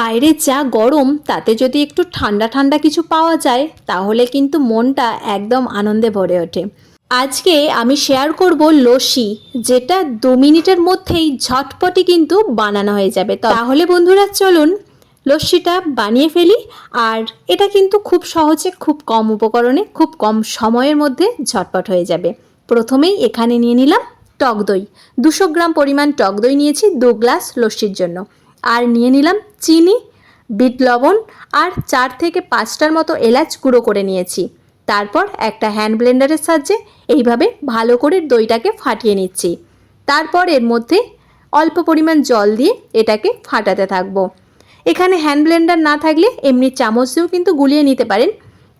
বাইরে যা গরম, তাতে যদি একটু ঠান্ডা ঠান্ডা কিছু পাওয়া যায়, তাহলে কিন্তু মনটা একদম আনন্দে ভরে ওঠে। আজকে আমি শেয়ার করব লস্যি, যেটা দু মিনিটের মধ্যেই ঝটপটি কিন্তু বানানো হয়ে যাবে। তাহলে বন্ধুরা চলুন, লস্যিটা বানিয়ে ফেলি, আর এটা কিন্তু খুব সহজে, খুব কম উপকরণে, খুব কম সময়ের মধ্যে ঝটপট হয়ে যাবে। প্রথমেই এখানে নিয়ে নিলাম টক দই। দুশো গ্রাম পরিমাণ টক দই নিয়েছি দু গ্লাস লস্যির জন্য। আর নিয়ে নিলাম চিনি, বিট লবণ আর চার থেকে পাঁচটার মতো এলাচ গুঁড়ো করে নিয়েছি। তারপর একটা হ্যান্ড ব্লেন্ডারের সাহায্যে এইভাবে ভালো করে দইটাকে ফাটিয়ে নিচ্ছি। তারপর এর মধ্যে অল্প পরিমাণ জল দিয়ে এটাকে ফাটাতে থাকব। এখানে হ্যান্ড ব্লেন্ডার না থাকলে এমনি চামচ দিয়েও কিন্তু গুলিয়ে নিতে পারেন।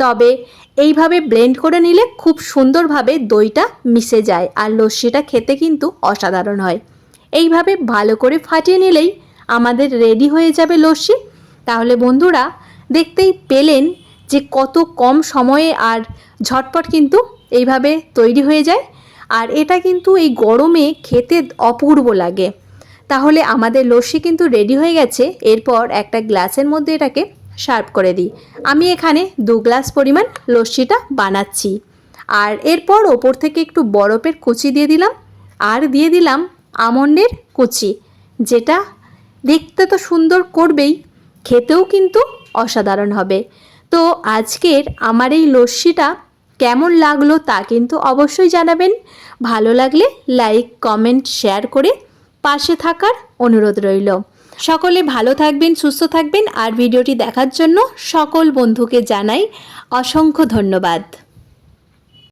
তবে এইভাবে ব্লেন্ড করে নিলে খুব সুন্দরভাবে দইটা মিশে যায় আর লস্যিটা খেতে কিন্তু অসাধারণ হয়। এইভাবে ভালো করে ফাটিয়ে নিলেই আমাদের রেডি হয়ে যাবে লস্যি। তাহলে বন্ধুরা, দেখতেই পেলেন যে কত কম সময়ে আর ঝটপট কিন্তু এইভাবে তৈরি হয়ে যায়। আর এটা কিন্তু এই গরমে খেতে অপূর্ব লাগে। তাহলে আমাদের লস্যি কিন্তু রেডি হয়ে গেছে। এরপর একটা গ্লাসের মধ্যে এটাকে সার্ভ করে দিই। আমি এখানে দু গ্লাস পরিমাণ লস্যিটা বানাচ্ছি। আর এরপর ওপর থেকে একটু বরফের কুচি দিয়ে দিলাম। আর দিয়ে দিলাম আমন্ডের কুচি, যেটা দেখতে তো সুন্দর করবেই, খেতেও কিন্তু অসাধারণ হবে। তো আজকের আমার এই লস্যিটা কেমন লাগল তা কিন্তু অবশ্যই জানাবেন। ভালো লাগলে লাইক, কমেন্ট, শেয়ার করে পাশে থাকার অনুরোধ রইল। সকলে ভালো থাকবেন, সুস্থ থাকবেন, আর ভিডিওটি দেখার জন্য সকল বন্ধুকে জানাই অসংখ্য ধন্যবাদ।